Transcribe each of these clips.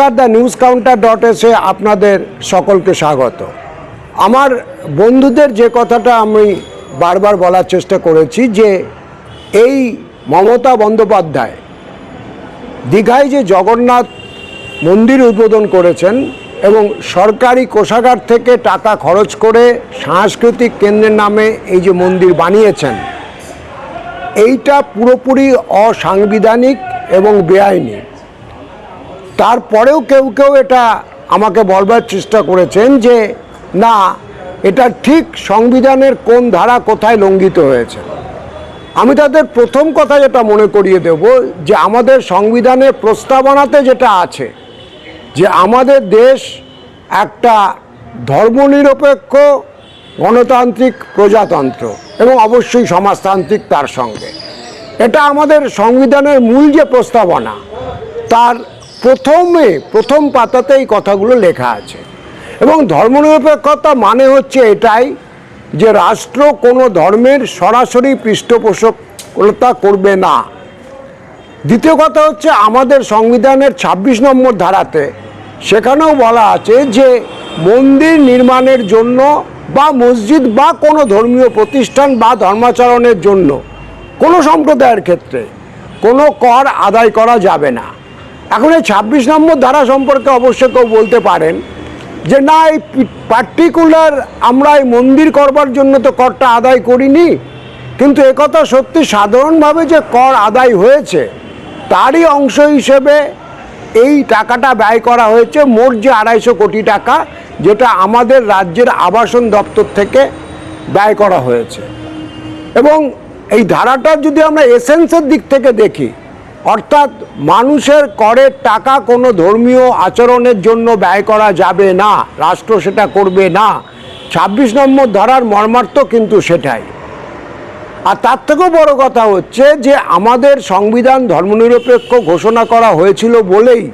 নমস্কার, the news counter dot এসে আপনাদের সকলকে স্বাগত। আমার বন্ধুদের যে কথাটা আমি বারবার বলার চেষ্টা করেছি যে এই মমতা বন্দ্যোপাধ্যায় দীঘায় যে জগন্নাথ মন্দির উদ্বোধন করেছেন এবং সরকারি কোষাগার থেকে টাকা খরচ করে সাংস্কৃতিক কেন্দ্রের নামে এই যে মন্দির বানিয়েছেন, এইটা পুরোপুরি অসাংবিধানিক এবং বেআইনি। তারপরেও কেউ কেউ এটা আমাকে বলবার চেষ্টা করেছেন যে, না, এটা ঠিক সংবিধানের কোন ধারা কোথায় লঙ্ঘিত হয়েছে? আমি তাদের প্রথম কথা যেটা মনে করিয়ে দেব যে, আমাদের সংবিধানের প্রস্তাবনাতে যেটা আছে, যে আমাদের দেশ একটা ধর্মনিরপেক্ষ গণতান্ত্রিক প্রজাতন্ত্র এবং অবশ্যই সমাজতান্ত্রিক তার সঙ্গে। এটা আমাদের সংবিধানের মূল যে প্রস্তাবনা, তার প্রথমে, প্রথম পাতাতে এই কথাগুলো লেখা আছে। এবং ধর্মনিরপেক্ষতা মানে হচ্ছে এটাই যে রাষ্ট্র কোনো ধর্মের সরাসরি পৃষ্ঠপোষকতা করবে না। দ্বিতীয় কথা হচ্ছে আমাদের সংবিধানের ২৬ নম্বর ধারাতে সেখানেও বলা আছে যে মন্দির নির্মাণের জন্য বা মসজিদ বা কোনো ধর্মীয় প্রতিষ্ঠান বা ধর্মাচরণের জন্য কোনো সম্প্রদায়ের ক্ষেত্রে কোনো কর আদায় করা যাবে না। এখন এই ছাব্বিশ নম্বর ধারা সম্পর্কে অবশ্য কেউ বলতে পারেন যে, না, এই পার্টিকুলার আমরা এই মন্দির করবার জন্য তো করটা আদায় করিনি। কিন্তু একথা সত্যি সাধারণভাবে যে কর আদায় হয়েছে, তারই অংশ হিসেবে এই টাকাটা ব্যয় করা হয়েছে, মোট যে আড়াইশো কোটি টাকা, যেটা আমাদের রাজ্যের আবাসন দপ্তর থেকে ব্যয় করা হয়েছে। এবং এই ধারাটার যদি আমরা এসেন্সের দিক থেকে দেখি অর্থাৎ মানুষের করের টাকা কোনো ধর্মীয় আচরণের জন্য ব্যয় করা যাবে না, রাষ্ট্র সেটা করবে না। ছাব্বিশ নম্বর ধারার মর্মার্থ কিন্তু সেটাই। আর তার থেকেও বড় কথা হচ্ছে যে আমাদের সংবিধান ধর্মনিরপেক্ষ ঘোষণা করা হয়েছিল বলেই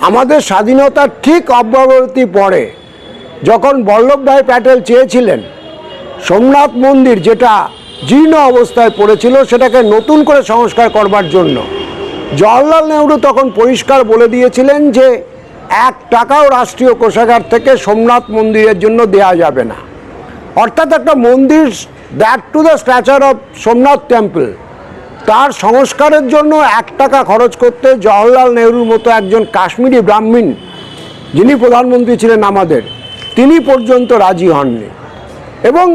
আমাদের স্বাধীনতার ঠিক অব্যবহতি পরে যখন বল্লভভাই প্যাটেল চেয়েছিলেন সোমনাথ মন্দির যেটা জীর্ণ অবস্থায় পড়েছিল সেটাকে নতুন করে সংস্কার করবার জন্য জওয়াহরলাল নেহরু তখন পরিষ্কার বলে দিয়েছিলেন যে এক টাকাও রাষ্ট্রীয় কোষাগার থেকে সোমনাথ মন্দিরের জন্য দেয়া যাবে না। অর্থাৎ একটা মন্দির that to the statue of Somnath temple তার সংস্কারের জন্য এক টাকা খরচ করতে জওয়াহরলাল নেহরুর মতো একজন কাশ্মীরি ব্রাহ্মণ, যিনি প্রধানমন্ত্রী ছিলেন আমাদের, তিনি পর্যন্ত রাজি হননি। এবং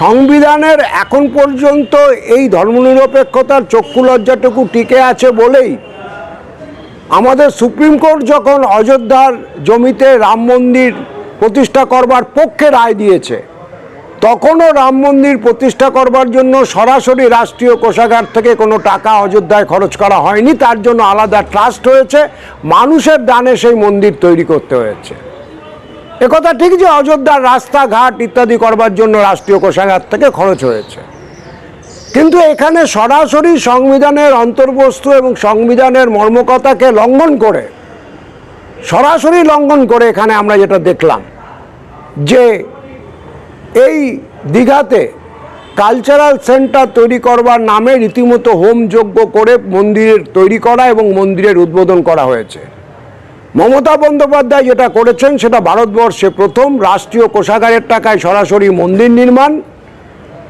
সংবিধানের এখন পর্যন্ত এই ধর্মনিরপেক্ষতার চক্ষু লজ্জাটুকু টিকে আছে বলেই আমাদের সুপ্রিম কোর্ট যখন অযোধ্যার জমিতে রাম মন্দির প্রতিষ্ঠা করবার পক্ষে রায় দিয়েছে, তখনও রাম মন্দির প্রতিষ্ঠা করবার জন্য সরাসরি রাষ্ট্রীয় কোষাগার থেকে কোনো টাকা অযোধ্যায় খরচ করা হয়নি, তার জন্য আলাদা ট্রাস্ট হয়েছে, মানুষের দানে সেই মন্দির তৈরি করতে হয়েছে। একথা ঠিক যে অযোধ্যার রাস্তাঘাট ইত্যাদি করবার জন্য রাষ্ট্রীয় কোষাগার থেকে খরচ হয়েছে। কিন্তু এখানে সরাসরি সংবিধানের অন্তর্বস্তু এবং সংবিধানের মর্মকথাকে লঙ্ঘন করে, সরাসরি লঙ্ঘন করে এখানে আমরা যেটা দেখলাম, যে এই দীঘাতে কালচারাল সেন্টার তৈরি করবার নামে রীতিমতো হোম যজ্ঞ করে মন্দিরের তৈরি করা এবং মন্দিরের উদ্বোধন করা হয়েছে। মমতা বন্দ্যোপাধ্যায় যেটা করেছেন, সেটা ভারতবর্ষে প্রথম রাষ্ট্রীয় কোষাগারের টাকায় সরাসরি মন্দির নির্মাণ।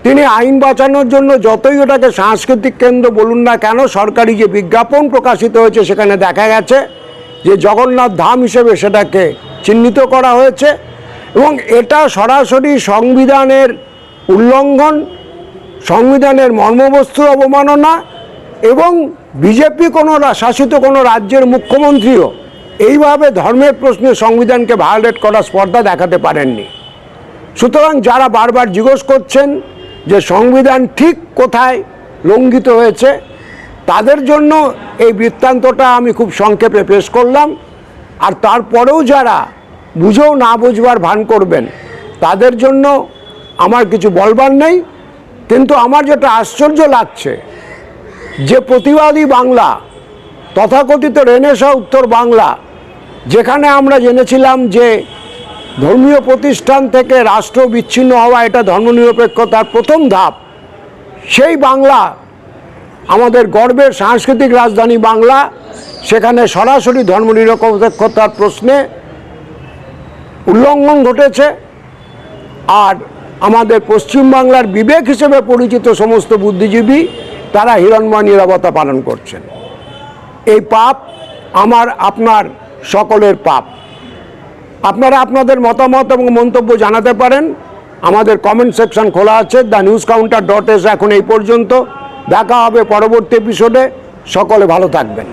তিনি আইন বাঁচানোর জন্য যতই ওটাকে সাংস্কৃতিক কেন্দ্র বলুন না কেন, সরকারি যে বিজ্ঞাপন প্রকাশিত হয়েছে, সেখানে দেখা গেছে যে জগন্নাথ ধাম হিসেবে সেটাকে চিহ্নিত করা হয়েছে এবং এটা সরাসরি সংবিধানের উল্লঙ্ঘন, সংবিধানের মর্মবস্তুর অবমাননা এবং বিজেপি কোনো শাসিত কোনো রাজ্যের মুখ্যমন্ত্রীও এইভাবে ধর্মের প্রশ্নে সংবিধানকে ভায়োলেট করার স্পর্ধা দেখাতে পারেননি। সুতরাং যারা বারবার জিজ্ঞেস করছেন যে সংবিধান ঠিক কোথায় লঙ্ঘিত হয়েছে, তাদের জন্য এই বৃত্তান্তটা আমি খুব সংক্ষেপে পেশ করলাম। আর তারপরেও যারা বুঝেও না বুঝবার ভান করবেন, তাদের জন্য আমার কিছু বলবার নেই। কিন্তু আমার যেটা আশ্চর্য লাগছে, যে প্রতিবাদী বাংলা, তথাকথিত রেনেসা উত্তর বাংলা যেখানে আমরা জেনেছিলাম যে ধর্মীয় প্রতিষ্ঠান থেকে রাষ্ট্র বিচ্ছিন্ন হওয়া এটা ধর্মনিরপেক্ষতার প্রথম ধাপ। সেই বাংলা, আমাদের গর্বের সাংস্কৃতিক রাজধানী বাংলা, সেখানে সরাসরি ধর্মনিরপেক্ষতার প্রশ্নে উল্লঙ্ঘন ঘটেছে। আর আমাদের পশ্চিমবাংলার বিবেক হিসেবে পরিচিত সমস্ত বুদ্ধিজীবী, তারা হিরণময় নিরাপত্তা পালন করছেন। এই পাপ আমার, আপনার সকলের পাপ। আপনারা আপনাদের মতামত এবং মন্তব্য জানাতে পারেন। আমাদের কমেন্ট সেকশন খোলা আছে the news counter dot S এখন এই পর্যন্ত। দেখা হবে পরবর্তী এপিসোডে সকলে ভালো থাকবেন।